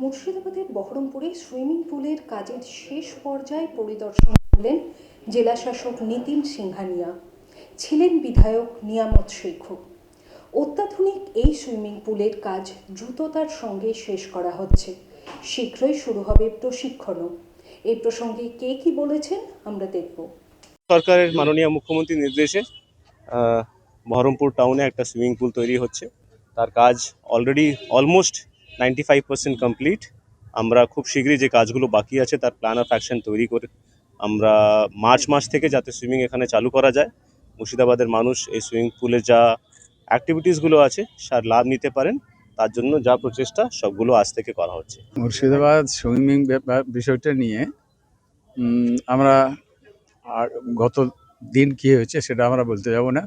মুর্শিদাবাদের বহরমপুরে সুইমিং পুলের কাজের শেষ পর্যায়ে পরিদর্শন করলেন জেলাশাসক নিতিন সিংহানিয়া। ছিলেন বিধায়ক নিয়ামত শেখ অত্যাধুনিক এই সুইমিং পুলের কাজ দ্রুততার সঙ্গে শেষ করা হচ্ছে। শীঘ্রই শুরু হবে প্রশিক্ষণও। এই প্রসঙ্গে কে কি বলেছেন আমরা দেখব। সরকারের মাননীয় মুখ্যমন্ত্রীর নির্দেশে বহরমপুর টাউনে একটা সুইমিং পুল তৈরি হচ্ছে। তার কাজ already almost ninety five percent complete আমরা খুব শীঘ্রই যে কাজগুলো বাকি আছে, তার প্ল্যান অফ অ্যাকশন তৈরি করে আমরা মার্চ মাস থেকে যাতে সুইমিং এখানে চালু করা যায়। মুর্শিদাবাদের মানুষ এই সুইমিং পুলে যা অ্যাক্টিভিটিসগুলো আছে তার লাভ নিতে পারেন। তার জন্য যা প্রচেষ্টা, সবগুলো আজ থেকে করা হচ্ছে। মুর্শিদাবাদ সুইমিং বিষয়টা নিয়ে আমরা আর গত দিন কী হয়েছে সেটা আমরা বলতে যাব না।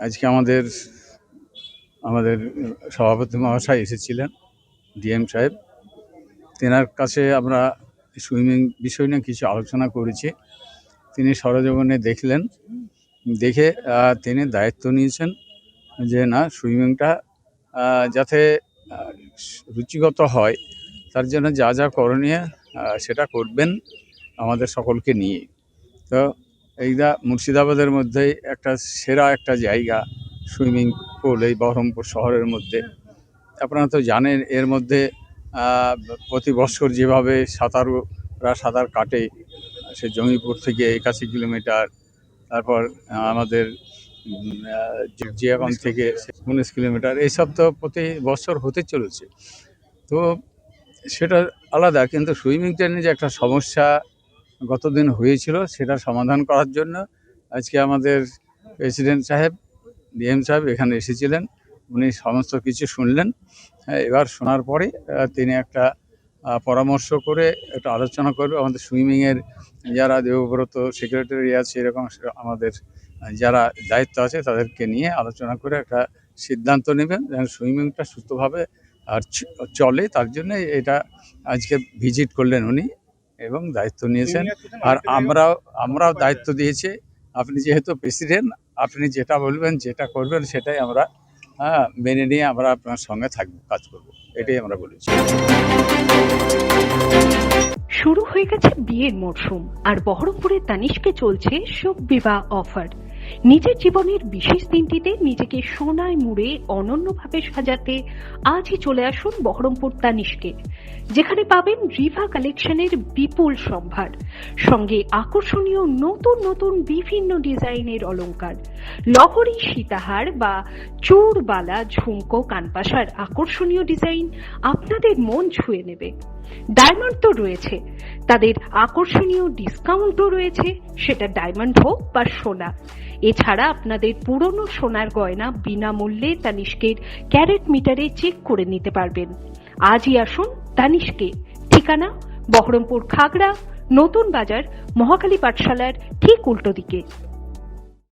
আজকে আমাদের আমাদের সভাপতি মহাশয় এসেছিলেন, ডিএম সাহেব। তেনার কাছে আমরা সুইমিং বিষয় নিয়ে কিছু আলোচনা করেছি। তিনি সরজগণে দেখলেন, দেখে তিনি দায়িত্ব নিয়েছেন যে না, সুইমিংটা যাতে রুচিগত হয়, তার জন্য যা যা করণীয় সেটা করবেন আমাদের সকলকে নিয়ে। তো এইটা মুর্শিদাবাদের মধ্যেই একটা সেরা একটা জায়গা। সুইমিং পুল এই বহরমপুর শহরের মধ্যে। আপনারা তো জানেন, এর মধ্যে প্রতি বছর যেভাবে সাঁতারুরা সাঁতার কাটে, সে জঙ্গিপুর থেকে একাশি কিলোমিটার, তারপর আমাদের জিয়াগঞ্জ থেকে উনিশ কিলোমিটার এইসব তো প্রতি বছর হতে চলেছে। তো সেটা আলাদা, কিন্তু সুইমিংটা নিয়ে যে একটা সমস্যা গতদিন হয়েছিল, সেটা সমাধান করার জন্য আজকে আমাদের প্রেসিডেন্ট সাহেব ডিএম সাহেব এখানে এসেছিলেন। উনি সমস্ত কিছু শুনলেন। হ্যাঁ, এবার শোনার পরে তিনি একটা পরামর্শ করে একটা আলোচনা করবে। আমাদের সুইমিংয়ের যারা দেবব্রত সেক্রেটারি আছে এরকম আমাদের যারা দায়িত্ব আছে তাদেরকে নিয়ে আলোচনা করে একটা সিদ্ধান্ত নেবেন যেন সুইমিংটা সুস্থভাবে আর চলে। তার জন্য এটা আজকে ভিজিট করলেন উনি এবং দায়িত্ব নিয়েছেন। আর আমরাও আমরাও দায়িত্ব দিয়েছি। আপনি যেহেতু প্রেসিডেন্ট আপনি যেটা বলবেন, যেটা করবেন, সেটাই আমরা হ্যাঁ মেনে নিয়ে আমরা আপনার সঙ্গে থাকব, কাজ করব। এটাই আমরা বলেছি। শুরু হয়ে গেছে বিয়ের মরশুম, আর বহরমপুরের তানিশকে চলছে শোক বিবাহ অফার। নিজের জীবনের বিশেষ দিনটিতে নিজেকে সোনায় মুড়ে অনন্যভাবে সাজাতে আজই চলে আসুন বহরমপুর তানিশকে যেখানে পাবেন রিভা কালেকশনের বিপুল সম্ভার, সঙ্গে আকর্ষণীয় নতুন নতুন বিভিন্ন ডিজাইনের অলংকার, লহরী সীতাহার বা চোর বালা ঝুমকো কানপাশার আকর্ষণীয় ডিজাইন আপনাদের মন ছুঁয়ে নেবে। ডায়মন্ড তো রয়েছে, তাদের আকর্ষণীয় ডিসকাউন্টও রয়েছে, সেটা ডায়মন্ড হোক বা সোনা। এছাড়া আপনাদের পুরনো সোনার গয়না বিনামূল্যে তানিষ্কের ক্যারেট মিটারে চেক করে নিতে পারবেন। আজই আসুন তানিষ্কে ঠিকানা বহরমপুর খাগড়া নতুন বাজার মহাকালী পাঠশালার ঠিক উল্টো দিকে।